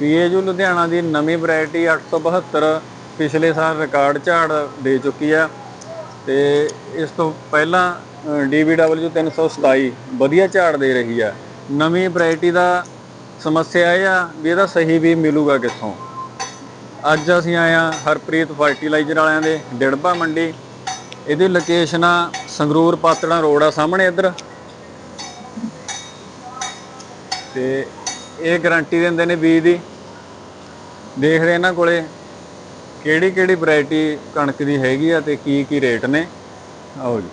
PAU Ludhiana ਦੀ ਨਵੀਂ variety 872 ਪਿਛਲੇ ਸਾਲ ਰਿਕਾਰਡ ਝਾੜ ਦੇ ਚੁੱਕੀ ਆ ਤੇ ਇਸ ਤੋਂ ਪਹਿਲਾਂ DBW 327 ਵਧੀਆ ਝਾੜ ਦੇ ਰਹੀ ਆ ਨਵੀਂ ਵੈਰਾਈਟੀ ਦਾ ਸਮੱਸਿਆ ਇਹ ਆ ਵੀ ਇਹਦਾ ਸਹੀ ਵੀ ਮਿਲੂਗਾ ਕਿੱਥੋਂ? ਅੱਜ ਅਸੀਂ ਆਏ ਆ ਹਰਪ੍ਰੀਤ ਫਰਟੀਲਾਈਜ਼ਰ ਵਾਲਿਆਂ ਦੇ ਡਿੜਬਾ ਮੰਡੀ। ਇਹਦੀ ਲੋਕੇਸ਼ਨ ਆ ਸੰਗਰੂਰ ਪਾਤੜਾ ਰੋਡ ਆ ਸਾਹਮਣੇ ਇੱਧਰ। ਤੇ ਇਹ ਗਾਰੰਟੀ ਦਿੰਦੇ ਨੇ ਬੀਜ ਦੀ। ਦੇਖਦੇ ਇਹਨਾਂ ਕੋਲੇ ਕਿਹੜੀ ਕਿਹੜੀ ਵੈਰਾਈਟੀ ਕਣਕ ਦੀ ਹੈਗੀ ਆ ਤੇ ਕੀ ਕੀ ਰੇਟ ਨੇ। ਆਓ ਜੀ।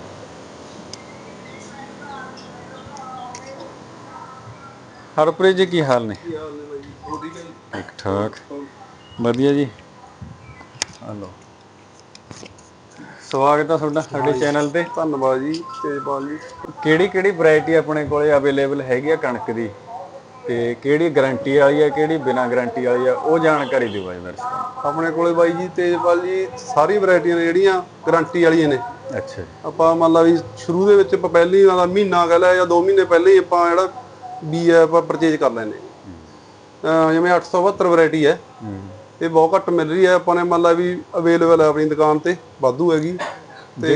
ਹਰਪ੍ਰੀਤ ਜੀ ਕੀ ਹਾਲ ਨੇ? ਠੀਕ ਠਾਕ ਵਧੀਆ ਜੀ। ਹਲੋ। ਸਵਾਗਤ ਹੈ ਤੁਹਾਡਾ ਸਾਡੇ ਚੈਨਲ ਤੇ। ਧੰਨਵਾਦ ਜੀ ਤੇਜਪਾਲ ਜੀ। ਕਿਹੜੀ ਕਿਹੜੀ ਵੈਰਾਈਟੀ ਆਪਣੇ ਕੋਲੇ ਅਵੇਲੇਬਲ ਹੈਗੀ ਆ ਕਣਕ ਦੀ? ਤੇ ਕਿਹੜੀ ਗਾਰੰਟੀ ਵਾਲੀ ਆ ਕਿਹੜੀ ਬਿਨਾ ਗਾਰੰਟੀ ਵਾਲੀ ਆ ਉਹ ਜਾਣਕਾਰੀ ਦਿਓ ਬਾਈ ਨੂੰ। ਆਪਣੇ ਕੋਲੇ ਬਾਈ ਜੀ ਤੇਜਪਾਲ ਜੀ ਸਾਰੀ ਵੈਰਾਈਟੀਆਂ ਨੇ ਜਿਹੜੀਆਂ ਗਾਰੰਟੀ ਵਾਲੀਆਂ ਨੇ। ਅੱਛਾ ਜੀ। ਆਪਾਂ ਮੰਨ ਲਾ ਵੀ ਸ਼ੁਰੂ ਦੇ ਵਿੱਚ ਆਪਾਂ ਪਹਿਲੀ ਵਾਲਾ ਮਹੀਨਾ ਕਹਿ ਲਿਆ ਜਾਂ 2 ਮਹੀਨੇ ਪਹਿਲਾਂ ਹੀ ਆਪਾਂ ਜਿਹੜਾ ਬੀ ਹੈ ਆਪਾਂ ਪਰਚੇਜ ਕਰ ਲੈਨੇ ਜਿਵੇਂ 872 ਵੈਰਾਈਟੀ ਹੈ। ਹੂੰ। ਇਹ ਬਹੁਤ ਘੱਟ ਮਿਲ ਰਹੀ ਹੈ। ਆਪਾਂ ਨੇ ਮੰਨ ਲਾ ਵੀ ਅਵੇਲੇਬਲ ਹੈ ਆਪਣੀ ਦੁਕਾਨ ਤੇ ਵਾਧੂ ਹੈਗੀ। ਤੇ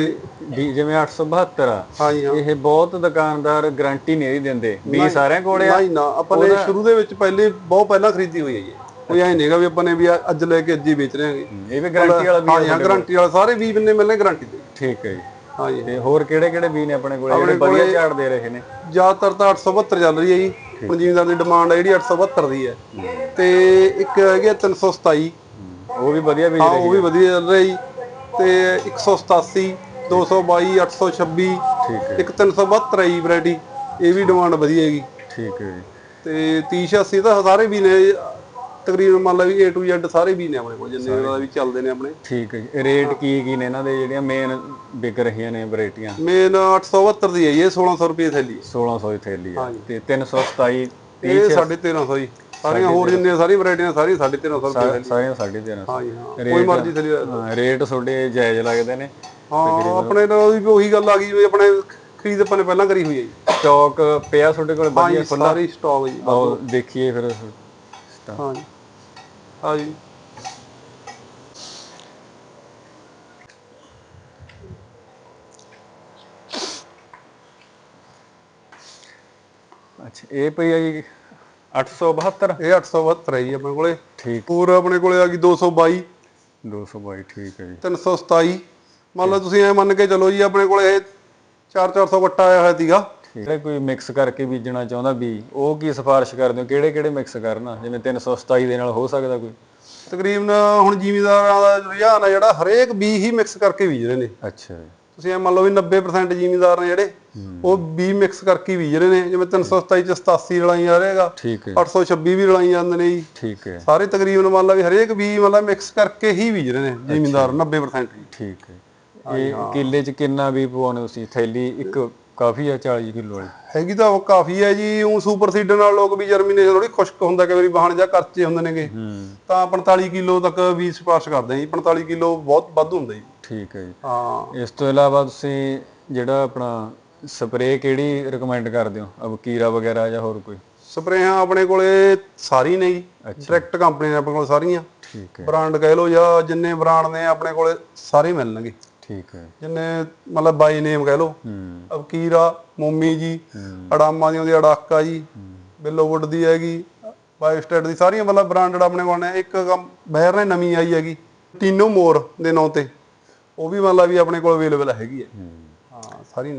ਵੀ ਜਿਵੇਂ 872 ਆ ਹਾਂਜੀ ਹਾਂ। ਇਹ ਬਹੁਤ ਦੁਕਾਨਦਾਰ ਗਾਰੰਟੀ ਨਹੀਂ ਦਿੰਦੇ ਵੀ ਸਾਰਿਆਂ ਕੋਲੇ ਆ। ਨਹੀਂ ਨਾ ਆਪਾਂ ਨੇ ਸ਼ੁਰੂ ਦੇ ਵਿੱਚ ਪਹਿਲੇ ਬਹੁਤ ਪਹਿਲਾਂ ਖਰੀਦੀ ਹੋਈ ਹੈ ਜੀ। ਕੋਈ ਐ ਨਹੀਂਗਾ ਵੀ ਆਪਾਂ ਨੇ ਵੀ ਅੱਜ ਲੈ ਕੇ ਅੱਜ ਹੀ ਵੇਚ ਰਹੇ ਹਾਂਗੇ। ਇਹ ਵੀ ਗਾਰੰਟੀ ਵਾਲਾ ਵੀ ਹਾਂ ਗਾਰੰਟੀ ਵਾਲਾ ਸਾਰੇ ਵੀ ਬੰਨੇ ਮਿਲਨੇ ਗਾਰੰਟੀ ਤੇ ਠੀਕ ਹੈ ਜੀ। ਹਾਂਜੀ। ਤੇ ਹੋਰ ਕਿਹੜੇ ਕਿਹੜੇ ਬੀ ਨੇ ਆਪਣੇ ਕੋਲੇ ਜਿਹੜੇ ਵਧੀਆ ਝਾੜ ਦੇ ਰਹੇ ਨੇ? ਜ਼ਿਆਦਾਤਰ ਤਾਂ 872 ਚੱਲ ਰਹੀ ਹੈ ਜੀ। ਹੁਣ ਜ਼ਿਮੀਂਦਾਰ ਦੀ ਡਿਮਾਂਡ ਹੈ ਜਿਹੜੀ 872 ਦੀ ਹੈ। ਤੇ ਇੱਕ ਹੈਗੀ ਆ 327 ਉਹ ਵੀ ਵਧੀਆ ਬੀਜ ਹਾਂ ਉਹ ਵੀ ਵਧੀਆ ਚੱਲ ਰਿਹਾ ਜੀ। ਤੇ 187 222 826 ਠੀਕ ਹੈ ਇੱਕ 372 ਹੈ ਜੀ ਵੈਰਾਈਟੀ ਇਹ ਵੀ ਡਿਮਾਂਡ ਵਧੀਆ ਹੈਗੀ। ਠੀਕ ਹੈ ਜੀ। ਤੇ 3086 ਤਾਂ ਸਾਰੇ ਵੀ ਨੇ ਤਕਰੀਬਨ ਮੰਨ ਲਾ ਵੀ A to Z ਸਾਰੇ ਵੀ ਨੇ ਆਪਣੇ ਕੋਲ ਜਿੰਨੇ ਉਹਨਾਂ ਵੀ ਚੱਲਦੇ ਨੇ ਆਪਣੇ। ਠੀਕ ਹੈ ਜੀ। ਰੇਟ ਕੀ ਕੀ ਨੇ ਇਹਨਾਂ ਦੇ ਜਿਹੜੀਆਂ ਮੇਨ ਵਿਕ ਰਹੀਆਂ ਨੇ ਵੈਰਾਈਟੀਆਂ? ਮੇਨ 872 ਦੀ ਹੈ ਇਹ 1600 ਰੁਪਏ ਥੈਲੀ। 1600 ਦੀ ਥੈਲੀ ਆ। ਤੇ 327 ਇਹ 1350 ਜੀ। ਸਾਰੀਆਂ ਹੋਰ ਜਿੰਨੀਆਂ ਸਾਰੀ ਵੈਰਾਈਟੀਆਂ ਸਾਰੀ 1350 ਰੁਪਏ ਥੈਲੀ ਸਾਰੀਆਂ 1350 ਹਾਂ ਜੀ ਹਾਂ। ਕੋਈ ਮਰਜ਼ੀ ਥੈਲੀ ਲੈ ਲਓ। ਹਾਂ ਰੇਟ ਤੁਹਾਡੇ ਜਾਇਜ਼ ਲੱਗਦੇ ਨੇ। ਹਾਂ ਆਪਣੇ ਨਾਲ ਵੀ ਉਹੀ ਗੱਲ ਆ ਗਈ ਵੀ ਆਪਣੇ ਖਰੀਦ ਆਪਾਂ ਨੇ ਪਹਿਲਾਂ ਕਰੀ ਹੋਈ ਹੈ ਜੀ। ਸਟਾਕ ਪਿਆ ਤੁਹਾਡੇ ਕੋਲ ਵਧੀਆ ਜੀ ਸਾਰੀ ਸਟਾਕ ਜੀ ਆਓ ਦੇਖੀਏ ਫਿਰ। ਹਾਂ ਜੀ। ਹਾਂ ਜੀ। ਅੱਛਾ ਇਹ ਪਈ ਆ ਜੀ 872 ਇਹ 872 ਹੈ ਜੀ ਆਪਣੇ ਕੋਲੇ। ਠੀਕ। ਪੂਰ ਆਪਣੇ ਕੋਲੇ ਆ ਗਈ 222 222 ਠੀਕ ਹੈ ਜੀ। 327 ਮੰਨ ਲਓ ਤੁਸੀਂ ਐ ਮੰਨ ਕੇ ਚੱਲੋ ਜੀ ਆਪਣੇ ਕੋਲੇ ਇਹ 4-400 ਵੱਟਾ ਆਇਆ ਹੋਇਆ ਸੀਗਾ। ਜਿਹੜਾ ਕੋਈ ਮਿਕਸ ਕਰਕੇ ਬੀਜਣਾ ਚਾਹੁੰਦਾ ਵੀ ਉਹ ਕੀ ਸਿਫਾਰਿਸ਼ ਕਰਦੇ ਹੋ? ਕਿਹੜੇ ਕਿਹੜੇ ਮਿਕਸ ਕਰਨਾ? ਜਿਵੇਂ 327 ਦੇ ਨਾਲ ਹੋ ਸਕਦਾ ਕੋਈ? ਤਕਰੀਬਨ ਹੁਣ ਜ਼ਿਮੀਦਾਰਾਂ ਦਾ ਰੁਝਾਨ ਆ ਜਿਹੜਾ ਹਰੇਕ ਬੀ ਹੀ ਮਿਕਸ ਕਰਕੇ ਬੀਜ ਰਹੇ ਨੇ। ਅੱਛਾ ਜੀ। ਤੁਸੀਂ ਐ ਮੰਨ ਲਓ ਵੀ 90% ਜ਼ਿਮੀਦਾਰ ਨੇ ਜਿਹੜੇ ਉਹ ਬੀ ਮਿਕਸ ਕਰਕੇ ਬੀਜ ਰਹੇ ਨੇ ਜਿਵੇਂ 327 ਚ 87 ਰਲਾਈ ਜਾ ਰਿਹਾਗਾ ਠੀਕ ਹੈ। 826 ਵੀ ਰਲਾਈ ਜਾਂਦੇ ਨੇ ਜੀ। ਠੀਕ ਹੈ। ਸਾਰੇ ਤਕਰੀਬਨ ਮੰਨ ਲਾ ਵੀ ਹਰੇਕ ਬੀ ਮਤਲਬ ਮਿਕਸ ਕਰਕੇ ਹੀ ਬੀਜ ਰਹੇ ਨੇ ਜ਼ਿਮੀਦਾਰ 90% ਜੀ ਠੀਕ ਹੈ। ਇਹ ਕਿੱਲੇ 'ਚ ਕਿੰਨਾ ਵੀ ਪਵਾਉਣੇ ਤੁਸੀਂ? ਥੈਲੀ ਇੱਕ ਕਾਫੀ ਆ 40 ਕਿਲੋ ਵਾਲੀ। ਹੈਗੀ ਤਾਂ ਉਹ ਕਾਫੀ ਹੈ ਜੀ ਉਹ ਸੁਪਰ ਸੀਡਰ ਨਾਲ ਲੋਕ ਵੀ ਜਰਮੀਨੇਸ਼ਨ ਥੋੜੀ ਖੁਸ਼ਕ ਹੁੰਦਾ ਕਈ ਵਾਰੀ ਵਾਹਣ ਜਾਂ ਕਰਚੇ ਹੁੰਦੇ ਨੇਗੇ। ਹੂੰ। ਤਾਂ 45 ਕਿਲੋ ਤੱਕ ਵੀ ਸਿਫਾਰਿਸ਼ ਕਰਦੇ ਆ ਜੀ 45 ਕਿਲੋ ਬਹੁਤ ਵੱਧ ਹੁੰਦਾ ਜੀ। ਠੀਕ ਹੈ ਜੀ। ਹਾਂ। ਇਸ ਤੋਂ ਇਲਾਵਾ ਤੁਸੀਂ ਜਿਹੜਾ ਆਪਣਾ ਸਪਰੇਅ ਕਿਹੜੀ ਰეკਮੈਂਡ ਕਰਦੇ ਹੋ? ਅਬਕੀਰਾ ਵਗੈਰਾ ਜਾਂ ਹੋਰ ਕੋਈ? ਸਪਰੇਆਂ ਆਪਣੇ ਕੋਲੇ ਸਾਰੀ ਨੇ ਜੀ ਡਾਇਰੈਕਟ ਕੰਪਨੀ ਨੇ ਆਪਣੇ ਕੋਲ ਸਾਰੀਆਂ। ਠੀਕ ਹੈ ਬ੍ਰਾਂਡ ਕਹਿ ਲਓ ਜਾਂ ਜਿੰਨੇ ਬ੍ਰਾਂਡ ਨੇ ਆਪਣੇ ਕੋਲੇ ਸਾਰੇ ਮਿਲਣਗੇ। ਠੀਕ ਹੈ। ਜਿੰਨੇ ਮਤਲਬ ਬਾਈ ਨੇਮ ਕਹਿ ਹੂੰ। ਅਬਕੀਰਾ ਮੋਮੀ ਜੀ ਅਡਾਮਾ ਦੀ ਉਹਦੀ ਅਡਾਕਾ ਜੀ ਬਿੱਲੋਵੁੱਡ ਦੀ ਹੈਗੀ ਬਾਇਓਸਟੇਟ ਦੀ ਸਾਰੀਆਂ ਮਤਲਬ ਬ੍ਰਾਂਡਡ ਆਪਣੇ ਕੋਲ ਨੇ। ਇੱਕ ਕੰਮ ਬਹਿਰ ਨੇ ਨਵੀਂ ਆਈ ਹੈਗੀ ਟੀਨੋ ਮੋਰ ਦੇ ਨਾਂ ਤੇ। ਉਹ ਵੀ ਮਤਲਬ ਵੀ ਆਪਣੇ ਕੋਲ ਅਵੇਲੇਬਲ ਹੈਗੀ ਹੈ। ਹਾਂ। ਸਾਰੀ